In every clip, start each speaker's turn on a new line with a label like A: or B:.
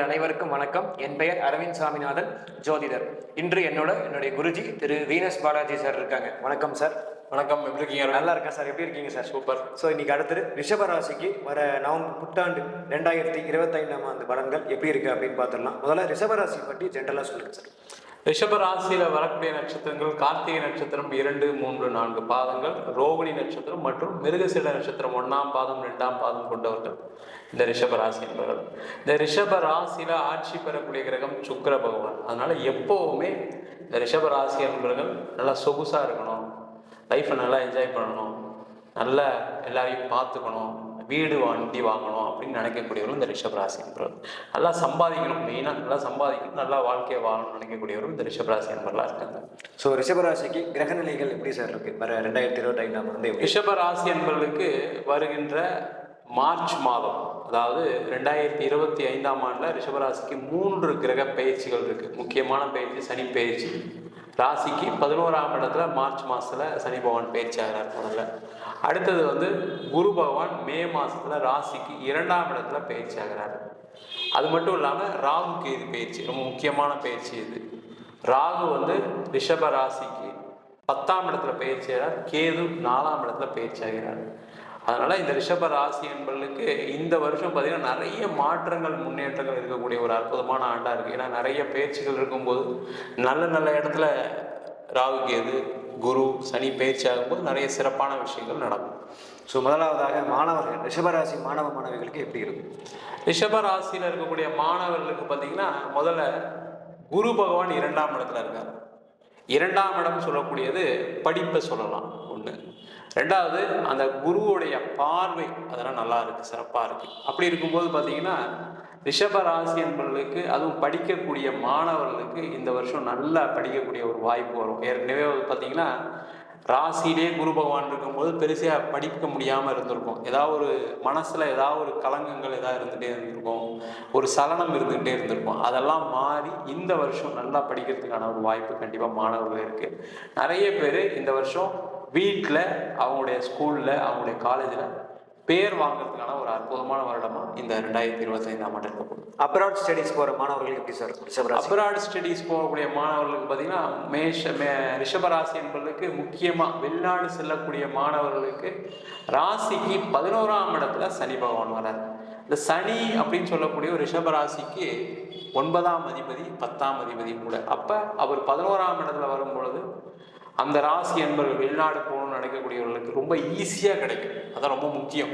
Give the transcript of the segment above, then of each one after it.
A: அனைவருக்கும் வணக்கம். என் பெயர் அரவிந்த் சாமிநாதன் ஜோதிடர். இன்று என்னோட என்னுடைய குருஜி திரு வீனஸ் பாலாஜி சார் இருக்காங்க. வணக்கம் சார்.
B: வணக்கம் எப்படி இருக்கீங்க?
A: நல்லா இருக்கேன் சார். எப்படி இருக்கீங்க சார்? சூப்பர். ஸோ இன்னைக்கு அடுத்தது ரிஷப ராசிக்கு வர நவம்பர் புத்தாண்டு ரெண்டாயிரத்தி இருபத்தைந்தாம் ஆண்டு பலன்கள் எப்படி இருக்கு அப்படின்னு பார்த்துடலாம். முதல்ல ரிஷப ராசி பற்றி ஜென்ரலாக சொல்லுங்க சார்.
B: ரிஷபராசியில் வரக்கூடிய நட்சத்திரங்கள் கார்த்திகை நட்சத்திரம் இரண்டு மூன்று நான்கு பாதங்கள் ரோகிணி நட்சத்திரம் மற்றும் மிருகசீட நட்சத்திரம் ஒன்றாம் பாதம் ரெண்டாம் பாதம் கொண்டவர்கள். இந்த ரிஷப என்பவர்கள். இந்த ரிஷபராசியில் ஆட்சி பெறக்கூடிய கிரகம் சுக்கிர பகவான். அதனால எப்போவுமே இந்த ரிஷபராசி என்பவர்கள் நல்லா சொகுசாக இருக்கணும். லைஃப்பை நல்லா என்ஜாய் பண்ணணும். நல்லா எல்லாரையும் பார்த்துக்கணும். வீடு வண்டி வாங்கணும் அப்படின்னு நினைக்கக்கூடியவர்கள் இந்த ரிஷப ராசி என்பவர்கள் நல்லா சம்பாதிக்கணும். மெயினாக நல்லா சம்பாதிக்கணும். நல்லா வாழ்க்கையை வாழணும்னு நினைக்கக்கூடியவர்கள் இந்த ரிஷப ராசி என்பவர்களாக இருக்காங்க
A: ஸோ ரிஷப ராசிக்கு கிரக நிலைகள் எப்படி சார் இருக்கு? வர ரெண்டாயிரத்தி இருபத்தைந்தாம் ஆண்டு எப்படி?
B: ரிஷப ராசி என்பவர்களுக்கு வருகின்ற மார்ச் மாதம் அதாவது ரெண்டாயிரத்தி இருபத்தி ஐந்தாம் ஆண்டில் ரிஷபராசிக்கு மூன்று கிரக பயிற்சிகள் இருக்கு. முக்கியமான பயிற்சி சனி பயிற்சி. ராசிக்கு பதினோராம் இடத்துல மார்ச் மாசத்துல சனி பகவான் பேச்சாகிறார் முதல்ல. அடுத்தது வந்து குரு பகவான் மே மாசத்துல ராசிக்கு இரண்டாம் இடத்துல பயிற்சி அது மட்டும் இல்லாமல் ராகு கேது பயிற்சி ரொம்ப முக்கியமான பயிற்சி இது. ராகு வந்து ரிஷப ராசிக்கு பத்தாம் இடத்துல பயிற்சி ஆகிறார் கேது நாலாம் இடத்துல பயிற்சியாகிறார் அதனால் இந்த ரிஷப ராசி என்பவர்களுக்கு இந்த வருஷம் பார்த்தீங்கன்னா நிறைய மாற்றங்கள் முன்னேற்றங்கள் இருக்கக்கூடிய ஒரு அற்புதமான ஆண்டாக இருக்குது ஏன்னா நிறைய பேச்சுகள் இருக்கும்போது நல்ல நல்ல இடத்துல ராகு கேது குரு சனி பயிற்சி ஆகும்போது நிறைய சிறப்பான விஷயங்கள் நடக்கும்.
A: ஸோ முதலாவதாக மாணவர்கள் ரிஷபராசி மாணவ மாணவிகளுக்கு எப்படி இருக்கும்?
B: ரிஷபராசியில் இருக்கக்கூடிய மாணவர்களுக்கு பார்த்தீங்கன்னா முதல்ல குரு பகவான் இரண்டாம் இடத்துல இருக்கார். இரண்டாம் இடம் சொல்லக்கூடியது படிப்பை சொல்லலாம். ரெண்டாவது அந்த குருவுடைய பார்வை அதெல்லாம் நல்லா இருக்கு சிறப்பாக இருக்கு. அப்படி இருக்கும்போது பார்த்தீங்கன்னா ரிஷப ராசி என்பவர்களுக்கு அதுவும் படிக்கக்கூடிய மாணவர்களுக்கு இந்த வருஷம் நல்லா படிக்கக்கூடிய ஒரு வாய்ப்பு வரும். ஏற்கனவே பார்த்தீங்கன்னா ராசியிலே குரு பகவான் இருக்கும்போது பெருசாக படிக்க முடியாமல் இருந்திருக்கும். ஏதாவது ஒரு மனசில் ஏதாவது ஒரு கலங்கங்கள் ஏதாவது இருந்துகிட்டே இருந்திருக்கும். ஒரு சலனம் இருந்துகிட்டே இருந்திருக்கும். அதெல்லாம் மாறி இந்த வருஷம் நல்லா படிக்கிறதுக்கான ஒரு வாய்ப்பு கண்டிப்பாக மாணவர்கள் இருக்குது நிறைய பேர் இந்த வருஷம் வீட்டில் அவங்களுடைய ஸ்கூலில் அவங்களுடைய காலேஜில் பேர் வாங்குறதுக்கான ஒரு அற்புதமான வருடமாக இந்த ரெண்டாயிரத்தி இருபத்தைந்தாம் ஆண்டு இருக்க. போகுது
A: அப்ராட் ஸ்டடீஸ் போகிற மாணவர்களுக்கு எப்படி சார்
B: அப்ராட் ஸ்டடீஸ் போகக்கூடிய மாணவர்களுக்கு பார்த்தீங்கன்னா மேஷ மே ரிஷபராசி என்பதற்கு முக்கியமாக வெளிநாடு செல்லக்கூடிய மாணவர்களுக்கு ராசிக்கு பதினோராம் இடத்துல சனி பகவான் வரார் இந்த சனி அப்படின்னு சொல்லக்கூடிய ஒரு ரிஷபராசிக்கு ஒன்பதாம் அதிபதி பத்தாம் அதிபதி கூட. அப்போ அவர் பதினோராம் இடத்துல வரும் பொழுது அந்த ராசி என்பவர்கள் வெளிநாடு போகணும்னு நினைக்கக்கூடியவர்களுக்கு ரொம்ப ஈஸியாக கிடைக்கும். அதான் ரொம்ப முக்கியம்.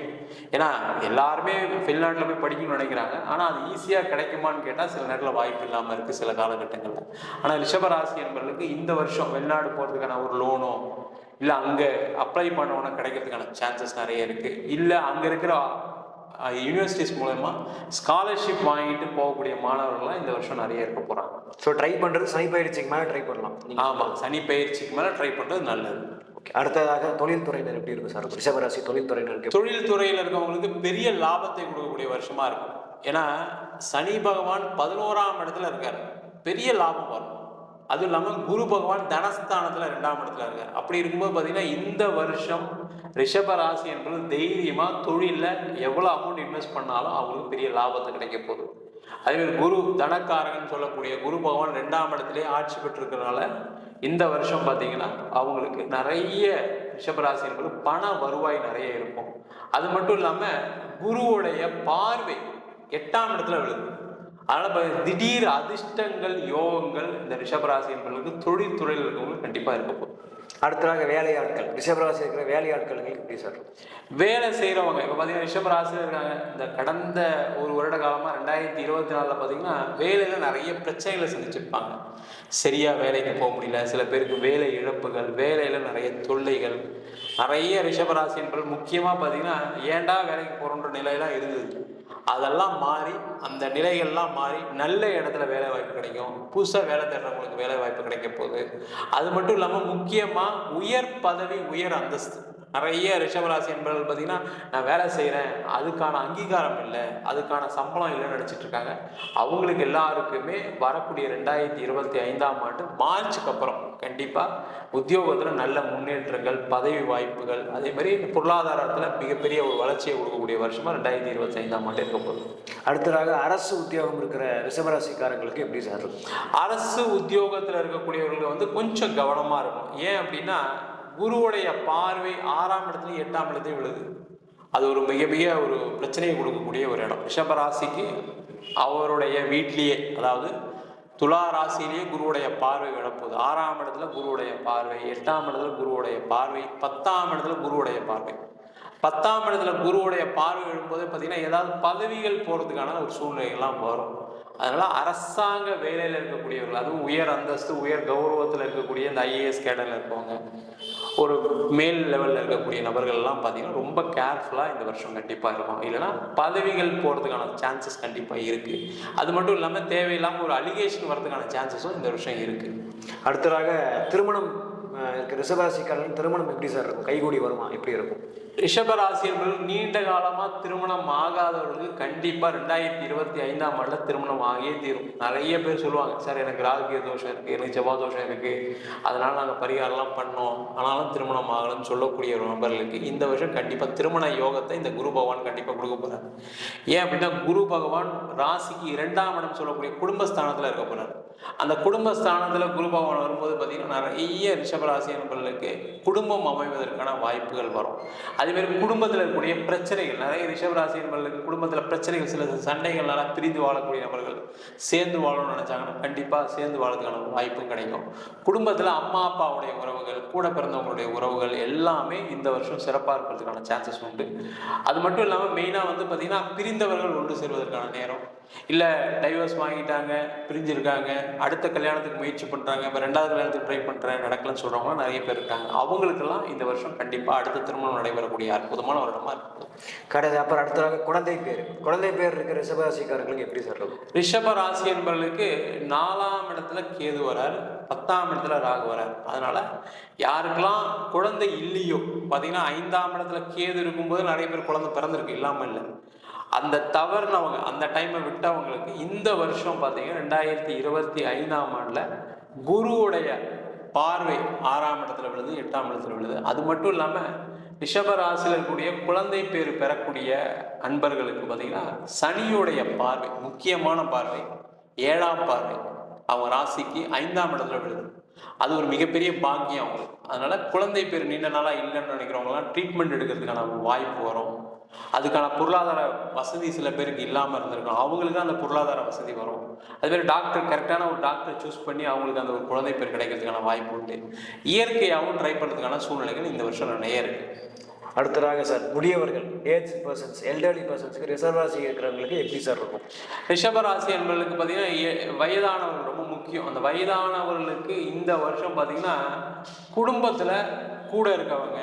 B: ஏன்னா எல்லாருமே வெளிநாட்டில் போய் படிக்கணும்னு நினைக்கிறாங்க. ஆனால் அது ஈஸியாக கிடைக்குமான்னு கேட்டால் சில நேரத்தில் வாய்ப்பு இல்லாமல் இருக்குது சில காலகட்டங்களில். ஆனால் ரிஷபராசி என்பவர்களுக்கு இந்த வருஷம் வெளிநாடு போகிறதுக்கான ஒரு லோனோ இல்லை அங்கே அப்ளை பண்ணவொன்னே கிடைக்கிறதுக்கான சான்சஸ் நிறைய இருக்குது இல்லை அங்கே இருக்கிற யூனிவர்சிட்டிஸ் மூலயமா ஸ்காலர்ஷிப் வாங்கிட்டு போகக்கூடிய மாணவர்கள்லாம் இந்த வருஷம் நிறைய இருக்க போகிறாங்க
A: ஸோ ட்ரை பண்ணுறது சனி பயிற்சிக்கு மேலே ட்ரை பண்ணலாம்.
B: ஆமாம் சனி பயிற்சிக்கு மேலே ட்ரை பண்ணுறது நல்லது.
A: ஓகே அடுத்ததாக தொழில்துறையினர் எப்படி இருக்கும் சார்? ரிஷபராசி தொழில்துறையினருக்கு எப்படி-
B: தொழில் துறையில் இருக்கவங்களுக்கு பெரிய லாபத்தை கொடுக்கக்கூடிய வருஷமா இருக்கும். ஏன்னா சனி பகவான் பதினோராம் இடத்துல இருக்கார். பெரிய லாபம் வரும். அதுவும் இல்லாமல் குரு பகவான் தனஸ்தானத்தில் ரெண்டாம் இடத்துல இருக்கார். அப்படி இருக்கும்போது பார்த்தீங்கன்னா இந்த வருஷம் ரிஷப ராசி என்பது தைரியமாக தொழிலில் எவ்வளோ அமௌண்ட் இன்வெஸ்ட் பண்ணாலும் அவங்களுக்கு பெரிய லாபத்தை கிடைக்க போகுது. அதேமாதிரி குரு தனக்காரகன் சொல்லக்கூடிய குரு பகவான் ரெண்டாம் இடத்திலே ஆட்சி பெற்றிருக்கிறதுனால இந்த வருஷம் பார்த்தீங்கன்னா அவங்களுக்கு நிறைய ரிஷபராசி என்பது பண வருவாய் நிறைய இருக்கும். அது மட்டும் இல்லாமல் குருவுடைய பார்வை எட்டாம் இடத்துல விழுது அதனால் இப்போ திடீர் அதிர்ஷ்டங்கள் யோகங்கள் இந்த ரிஷபராசி என்பவர்களுக்கு தொழில் துறையில் இருக்கவங்களுக்கு கண்டிப்பாக இருக்க போகும்
A: அடுத்ததாக வேலையாட்கள் ரிஷபராசி இருக்கிற வேலையாட்களுக்கு எப்படி சார்?
B: வேலை செய்கிறவங்க இப்போ பார்த்தீங்கன்னா ரிஷபராசியில் இருக்காங்க. இந்த கடந்த ஒரு வருட காலமாக ரெண்டாயிரத்தி இருபத்தி நாலில் பார்த்தீங்கன்னா வேலையில் நிறைய பிரச்சனைகளை சந்திச்சிருப்பாங்க. சரியாக வேலைக்கு போக முடியல சில பேருக்கு வேலை இழப்புகள் வேலையில் நிறைய தொல்லைகள். நிறைய ரிஷபராசி என்பது முக்கியமாக பார்த்தீங்கன்னா ஏன்டா வேலைக்கு போகிறோன்ற நிலையெல்லாம் இருந்தது. அதெல்லாம் மாறி அந்த நிலைகள்லாம் மாறி நல்ல இடத்துல வேலை வாய்ப்பு கிடைக்கும். புதுசாக வேலை தேடுறவங்களுக்கு வேலை வாய்ப்பு கிடைக்க போகுது. அது மட்டும் இல்லாமல் முக்கியமாக உயர் பதவி உயர் அந்தஸ்து.
C: நிறைய ரிஷபராசி என்பவர்கள் பார்த்தீங்கன்னா நான் வேலை செய்கிறேன் அதுக்கான அங்கீகாரம் இல்லை அதுக்கான சம்பளம் இல்லைன்னு நினச்சிட்டு இருக்காங்க. அவங்களுக்கு எல்லாருக்குமே வரக்கூடிய ரெண்டாயிரத்தி இருபத்தி ஐந்தாம் ஆண்டு மார்ச்சுக்கு அப்புறம் கண்டிப்பாக உத்தியோகத்தில் நல்ல முன்னேற்றங்கள் பதவி வாய்ப்புகள் அதே மாதிரி பொருளாதாரத்தில் மிகப்பெரிய ஒரு வளர்ச்சியை கொடுக்கக்கூடிய வருஷமாக ரெண்டாயிரத்தி இருபத்தி ஐந்தாம் ஆண்டு இருக்க போகுது.
A: அடுத்ததாக அரசு உத்தியோகம் இருக்கிற ரிஷபராசிக்காரங்களுக்கு எப்படி சார்?
C: அரசு உத்தியோகத்தில் இருக்கக்கூடியவர்கள் வந்து கொஞ்சம் கவனமாக இருக்கும். ஏன் அப்படின்னா குருவுடைய பார்வை ஆறாம் இடத்துலையும் எட்டாம் இடத்துலையும் விழுது. அது ஒரு மிக மிக ஒரு பிரச்சனையை கொடுக்கக்கூடிய ஒரு இடம். ரிஷபராசிக்கு அவருடைய வீட்லேயே அதாவது துலா ராசியிலேயே குருவுடைய பார்வை விழப்போகுது. ஆறாம் இடத்துல குருவுடைய பார்வை எட்டாம் இடத்துல குருவுடைய பார்வை பத்தாம் இடத்துல குருவுடைய பார்வை. பத்தாம் இடத்துல குருவுடைய பார்வை எழும்போது பார்த்தீங்கன்னா ஏதாவது பதவிகள் போகிறதுக்கான ஒரு சூழ்நிலைகள்லாம் வரும். அதனால் அரசாங்க வேலையில் இருக்கக்கூடியவர்கள் அதுவும் உயர் அந்தஸ்து உயர் கௌரவத்தில் இருக்கக்கூடிய இந்த ஐஏஎஸ் கேடரில் இருக்கவங்க ஒரு மேல் லெவலில் இருக்கக்கூடிய நபர்கள்லாம் பார்த்தீங்கன்னா ரொம்ப கேர்ஃபுல்லாக இந்த வருஷம் கண்டிப்பாக இருக்கும் இல்லைன்னா பதவிகள் போகிறதுக்கான சான்சஸ் கண்டிப்பாக இருக்குது அது மட்டும் இல்லாமல் தேவையில்லாமல் ஒரு அலிகேஷன் வரதுக்கான சான்சஸும் இந்த வருஷம் இருக்குது
A: அடுத்ததாக திருமணம் அஹ், இருக்க திருமணம் எப்படி சார் இருக்கும்? கைகூடி வருமா? எப்படி இருக்கும்?
C: ரிஷபராசியர்கள் நீண்ட காலமாக திருமணம் ஆகாதவர்களுக்கு கண்டிப்பாக ரெண்டாயிரத்தி இருபத்தி ஐந்தாம் ஆண்டில் திருமணம் ஆகியே தீரும். நிறைய பேர் சொல்லுவாங்க சார் எனக்கு ராகிய தோஷம் இருக்குது எனக்கு ஜபா தோஷம் இருக்குது அதனால் நாங்கள் பரிகாரம்லாம் பண்ணோம். ஆனாலும் திருமணம் ஆகலன்னு சொல்லக்கூடிய ஒரு நபர்களுக்கு இந்த வருஷம் கண்டிப்பாக திருமண யோகத்தை இந்த குரு பகவான் கண்டிப்பாக கொடுக்க போகிறார் ஏன் அப்படின்னா குரு பகவான் ராசிக்கு இரண்டாம் இடம் சொல்லக்கூடிய குடும்பஸ்தானத்தில் இருக்க போகிறார் அந்த குடும்பஸ்தானத்தில் குரு பகவான் வரும்போது பார்த்தீங்கன்னா நிறைய ரிஷபராசி நபர்களுக்கு குடும்பம் அமைவதற்கான வாய்ப்புகள் வரும். அதேமாரி குடும்பத்தில் இருக்கக்கூடிய பிரச்சனைகள் நிறைய ரிஷபராசி நண்பர்களுக்கு குடும்பத்தில் பிரச்சனைகள் சில சண்டைகள்னால பிரிந்து வாழக்கூடிய நபர்கள் சேர்ந்து வாழணும்னு நினச்சாங்கன்னா கண்டிப்பாக சேர்ந்து வாழறதுக்கான வாய்ப்பும் கிடைக்கும். குடும்பத்தில் அம்மா அப்பாவுடைய உறவுகள் கூட பிறந்தவங்களுடைய உறவுகள் எல்லாமே இந்த வருஷம் சிறப்பாக இருக்கிறதுக்கான சான்சஸ் உண்டு. அது மட்டும் இல்லாமல் மெயினாக வந்து பார்த்திங்கன்னா பிரிந்தவர்கள் ஒன்று சேர்வதற்கான நேரம். இல்லை டைவர்ஸ் வாங்கிட்டாங்க பிரிஞ்சிருக்காங்க அடுத்த கல்யாணத்துக்கு முயற்சி பண்ணுறாங்க இப்போ ரெண்டாவது கல்யாணத்துக்கு ட்ரை பண்ணுறேன் நடக்கலன்னு சொல்கிறவங்க நிறைய பேர் இருக்காங்க. அவங்களுக்கெல்லாம் இந்த வருஷம் கண்டிப்பாக அடுத்த திருமணம் நடைபெறக்கூடிய அற்புதமான வருடமாக இருக்கும்
A: கடைசி அப்புறம் அடுத்ததாக குழந்தை பேர். குழந்தை பேர் இருக்கிற ரிஷபராசிக்காரங்களுக்கு எப்படி சார் இருக்கும்?
C: ரிஷப ராசி என்பவர்களுக்கு நாலாம் இடத்துல கேது வரார் பத்தாம் இடத்துல ராகு வரார். அதனால யாருக்கெல்லாம் குழந்தை இல்லையோ பார்த்தீங்கன்னா ஐந்தாம் இடத்துல கேது இருக்கும்போது நிறைய பேர் குழந்தை பிறந்திருக்கு இல்லாமல் இல்லை. அந்த தவறுனவங்க அந்த டைமை விட்டவங்களுக்கு இந்த வருஷம் பார்த்தீங்கன்னா ரெண்டாயிரத்தி இருபத்தி ஐந்தாம் ஆண்டில் குருவுடைய பார்வை ஆறாம் இடத்துல விழுது எட்டாம் இடத்துல விழுது அது மட்டும் இல்லாமல் ரிஷப ராசியில் இருக்கக்கூடிய குழந்தை பேர் பெறக்கூடிய அன்பர்களுக்கு பார்த்தீங்கன்னா சனியுடைய பார்வை முக்கியமான பார்வை ஏழாம் பார்வை. அவங்க ராசிக்கு ஐந்தாம் இடத்துல விழுது அது ஒரு மிகப்பெரிய பாக்கியம் அவங்களுக்கு. அதனால குழந்தை பேர் நீண்ட நாளாக இல்லைன்னு நினைக்கிறவங்களாம் ட்ரீட்மெண்ட் எடுக்கிறதுக்கான வாய்ப்பு வரும். அதுக்கான பொருளாதார வசதி சில பேருக்கு இல்லாமல் இருந்திருக்கும் அவங்களுக்கு அந்த பொருளாதார வசதி வரும். அதுமாதிரி டாக்டர் கரெக்டான ஒரு டாக்டர் சூஸ் பண்ணி அவங்களுக்கு அந்த ஒரு குழந்தை பேர் கிடைக்கிறதுக்கான வாய்ப்பு உண்டு. இயற்கையாகவும் ட்ரை பண்ணுறதுக்கான சூழ்நிலைகள் இந்த வருஷம் நிறைய இருக்குது
A: அடுத்ததாக சார் முதியவர்கள் ஏஜ் பர்சன்ஸ் எல்டர்லி பர்சன்ஸுக்கு ரிசர்வாசி இருக்கிறவங்களுக்கு எப்படி சார் இருக்கும்?
C: ரிஷபராசி என்பவர்களுக்கு பார்த்தீங்கன்னா வயதானவர்கள் ரொம்ப முக்கியம். அந்த வயதானவர்களுக்கு இந்த வருஷம் பார்த்தீங்கன்னா குடும்பத்தில் கூட இருக்கவங்க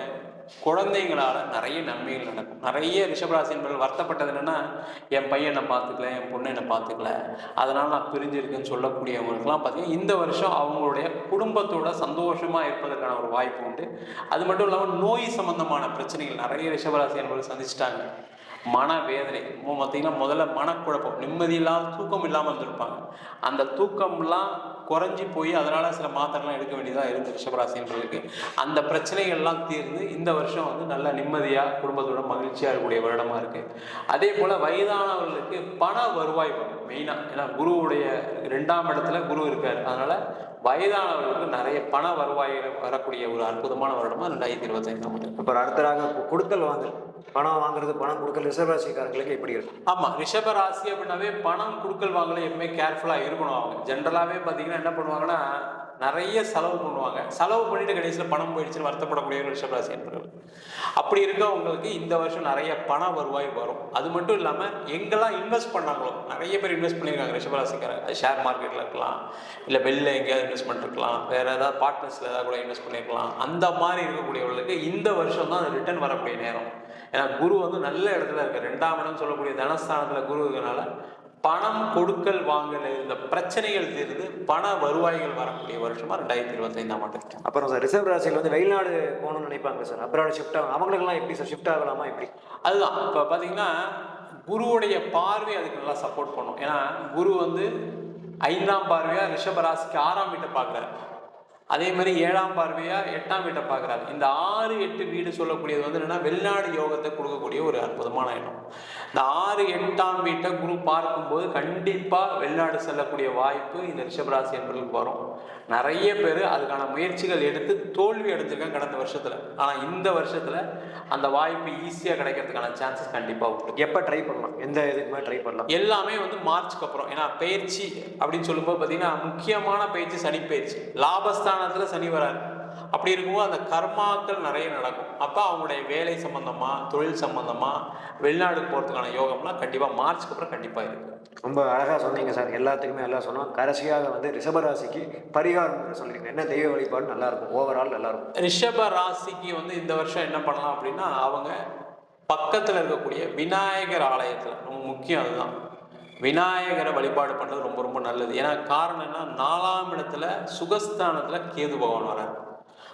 C: குழந்தைங்களால நிறைய நன்மைகள் நடக்கும். நிறைய ரிஷபராசி என்பவர்கள் வருத்தப்பட்டது என்னென்னா என் பையன் என்னை பார்த்துக்கல என் பொண்ணு என்னை பார்த்துக்கல. அதனால் நான் பிரிஞ்சிருக்கேன்னு சொல்லக்கூடியவங்களுக்குலாம் பார்த்தீங்கன்னா இந்த வருஷம் அவங்களுடைய குடும்பத்தோட சந்தோஷமாக இருப்பதற்கான ஒரு வாய்ப்பு உண்டு. அது மட்டும் இல்லாமல் நோய் சம்பந்தமான பிரச்சனைகள் நிறைய ரிஷபராசி என்பவர்கள் சந்திச்சிட்டாங்க. மன வேதனை பார்த்தீங்கன்னா முதல்ல மனக்குழப்பம் நிம்மதியில்லாத தூக்கம் இல்லாமல் இருந்திருப்பாங்க. அந்த தூக்கம்லாம் குறைஞ்சி போய் அதனால சில மாத்திரைலாம் எடுக்க வேண்டியதாக இருந்து ரிஷபராசி என்பவர்களுக்கு அந்த பிரச்சனைகள்லாம் தீர்ந்து இந்த வருஷம் வந்து நல்ல நிம்மதியாக குடும்பத்தோட மகிழ்ச்சியாக இருக்கக்கூடிய வருடமா இருக்கு. அதே போல் வயதானவர்களுக்கு பண வருவாய் வரும் மெயினாக ஏன்னா குருவுடைய ரெண்டாம் இடத்துல குரு இருக்கார். அதனால வயதானவர்களுக்கு நிறைய பண வருவாய் வரக்கூடிய ஒரு அற்புதமான வருடமா ரெண்டாயிரத்தி இருபத்தைந்தாம் ஆண்டு
A: அப்புறம் அடுத்ததாக கொடுக்கல் வாங்கல். பணம் வாங்குறது பணம் கொடுக்கல் ரிசர்வாசிக்காரங்களுக்கு எப்படி இருக்கும்
C: ஆமா ரிஷப ராசி அப்படின்னாவே பணம் கொடுக்கல் வாங்கல எப்பவுமே கேர்ஃபுல்லா இருக்கணும் அவங்க. ஜென்ரலாவே என்ன பண்ணுவாங்கன்னா நிறைய செலவு பண்ணுவாங்க. செலவு பண்ணிட்டு கடைசியில் பணம் போயிடுச்சுன்னு வருத்தப்படக்கூடிய ஒரு ரிஷபராசி என்பவர்கள். அப்படி இருக்கவங்களுக்கு இந்த வருஷம் நிறைய பண வருவாய் வரும். அது மட்டும் இல்லாமல் எங்கெல்லாம் இன்வெஸ்ட் பண்ணாங்களோ நிறைய பேர் இன்வெஸ்ட் பண்ணியிருக்காங்க ரிஷபராசிக்காரங்க ஷேர் மார்க்கெட்டில் இருக்கலாம். இல்லை வெளில எங்கேயாவது இன்வெஸ்ட்மெண்ட் இருக்கலாம். வேற ஏதாவது பார்ட்னர்ஸில் ஏதாவது கூட இன்வெஸ்ட் பண்ணியிருக்கலாம் அந்த மாதிரி இருக்கக்கூடியவர்களுக்கு இந்த வருஷம் தான் ரிட்டர்ன் வரக்கூடிய நேரம். ஏன்னா குரு வந்து நல்ல இடத்துல இருக்கு ரெண்டாம் இடம் சொல்லக்கூடிய தனஸ்தானத்தில் குரு இருக்கிறனால பணம் கொடுக்கல் வாங்கல இருந்த பிரச்சனைகள் தீர்ந்து பண வருவாய்கள் வரக்கூடிய வருஷமா ரெண்டாயிரத்தி இருபத்தைந்தாம் ஆண்டு.
A: அப்புறம் சார் ரிசர்வ் ராசியில் வந்து வெளிநாடு போகணும்னு நினைப்பாங்க சார். அப்ராட் ஷிஃப்ட் ஆகும். அவங்களுக்கெல்லாம் எப்படி சார்? ஷிஃப்ட் ஆகலாமா எப்படி?
C: அதுதான். இப்போ பார்த்தீங்கன்னா குருவுடைய பார்வை அதுக்கு நல்லா சப்போர்ட் பண்ணும். ஏன்னா குரு வந்து ஐந்தாம் பார்வையா ரிஷப ராசிக்கு ஆறாம் வீட்டை பார்க்குறாரு. அதே மாதிரி ஏழாம் பார்வையா எட்டாம் வீட்டை பார்க்குறாரு. இந்த ஆறு எட்டு வீடு சொல்லக்கூடியது வந்து என்னன்னா வெளிநாடு யோகத்தை கொடுக்கக்கூடிய ஒரு அற்புதமான இடம் இந்த ஆறு எட்டாம் வீட்டை குரு பார்க்கும்போது கண்டிப்பாக வெளிநாடு செல்லக்கூடிய வாய்ப்பு இந்த ரிஷபராசி என்பவர்களுக்கு வரும். நிறைய பேர் அதுக்கான முயற்சிகள் எடுத்து தோல்வி அடைஞ்சிருக்காங்க கடந்த வருஷத்தில். ஆனால் இந்த வருஷத்தில் அந்த வாய்ப்பு ஈஸியாக கிடைக்கிறதுக்கான சான்சஸ் கண்டிப்பாக உண்டு.
A: எப்போ ட்ரை பண்ணலாம்? எந்த இதுக்குமே ட்ரை பண்ணலாம்?
C: எல்லாமே வந்து மார்ச்சுக்கு அப்புறம். ஏன்னா பயிற்சி அப்படின்னு சொல்லும்போது பார்த்தீங்கன்னா முக்கியமான பயிற்சி சனி பயிற்சி லாபஸ்தானத்தில் சனி வராரு. அப்படி இருக்கும்போது அந்த கர்மாக்கள் நிறைய நடக்கும். அப்போ அவங்களுடைய வேலை சம்பந்தமா தொழில் சம்பந்தமா வெளிநாடு போகிறதுக்கான யோகம்லாம் கண்டிப்பாக மார்ச்சுக்கு அப்புறம் கண்டிப்பாக இருக்கு.
A: ரொம்ப அழகாக சொன்னீங்க சார். எல்லாத்துக்குமே எல்லாம் சொன்னோம். கடைசியாக வந்து ரிஷபராசிக்கு பரிகாரம் சொல்லியிருக்கேன். என்ன தெய்வ வழிபாடு நல்லா இருக்கும்? ஓவரால் நல்லா இருக்கும்.
C: ரிஷப ராசிக்கு வந்து இந்த வருஷம் என்ன பண்ணலாம் அப்படின்னா அவங்க பக்கத்தில் இருக்கக்கூடிய விநாயகர் ஆலயத்தில் ரொம்ப முக்கியம் அதுதான். விநாயகரை வழிபாடு பண்ணுறது ரொம்ப ரொம்ப நல்லது. ஏன்னா காரணம் என்ன நாலாம் இடத்துல சுகஸ்தானத்தில் கேது பகவான் வரார்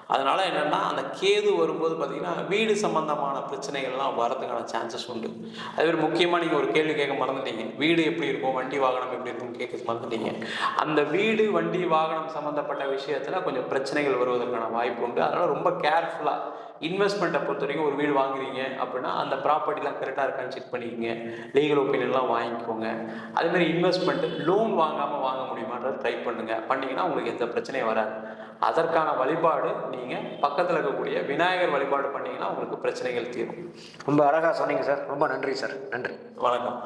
C: அதனால என்னன்னா அந்த கேது வரும்போது பார்த்தீங்கன்னா வீடு சம்பந்தமான பிரச்சனைகள்லாம் வரதுக்கான சான்சஸ் உண்டு. அதே மாதிரி முக்கியமாக நீங்கள் ஒரு கேள்வி கேட்க மறந்துட்டீங்க. வீடு எப்படி இருக்கும்? வண்டி வாகனம் எப்படி இருக்கும்? கேட்க மறந்துட்டீங்க. அந்த வீடு வண்டி வாகனம் சம்மந்தப்பட்ட விஷயத்தில் கொஞ்சம் பிரச்சனைகள் வருவதற்கான வாய்ப்பு உண்டு. அதனால் ரொம்ப கேர்ஃபுல்லாக இன்வெஸ்ட்மெண்ட்டை பொறுத்த வரைக்கும் ஒரு வீடு வாங்குறீங்க அப்படின்னா அந்த ப்ராப்பர்ட்டிலாம் கரெக்டாக இருக்கான்னு செக் பண்ணிக்கோங்க. லீகல் ஒப்பீனியன்லாம் வாங்கிக்கோங்க. அதே மாதிரி இன்வெஸ்ட்மெண்ட் லோன் வாங்காமல் வாங்க முடியுமான்றதை ட்ரை பண்ணுங்க. பண்ணீங்கன்னா உங்களுக்கு எந்த பிரச்சனையும் வராது. அதற்கான வழிபாடு நீங்கள் பக்கத்தில் இருக்கக்கூடிய விநாயகர் வழிபாடு பண்ணீங்கன்னா உங்களுக்கு பிரச்சனைகள் தீரும்.
A: ரொம்ப அழகாக சொன்னீங்க சார். ரொம்ப நன்றி சார். நன்றி.
C: வணக்கம்.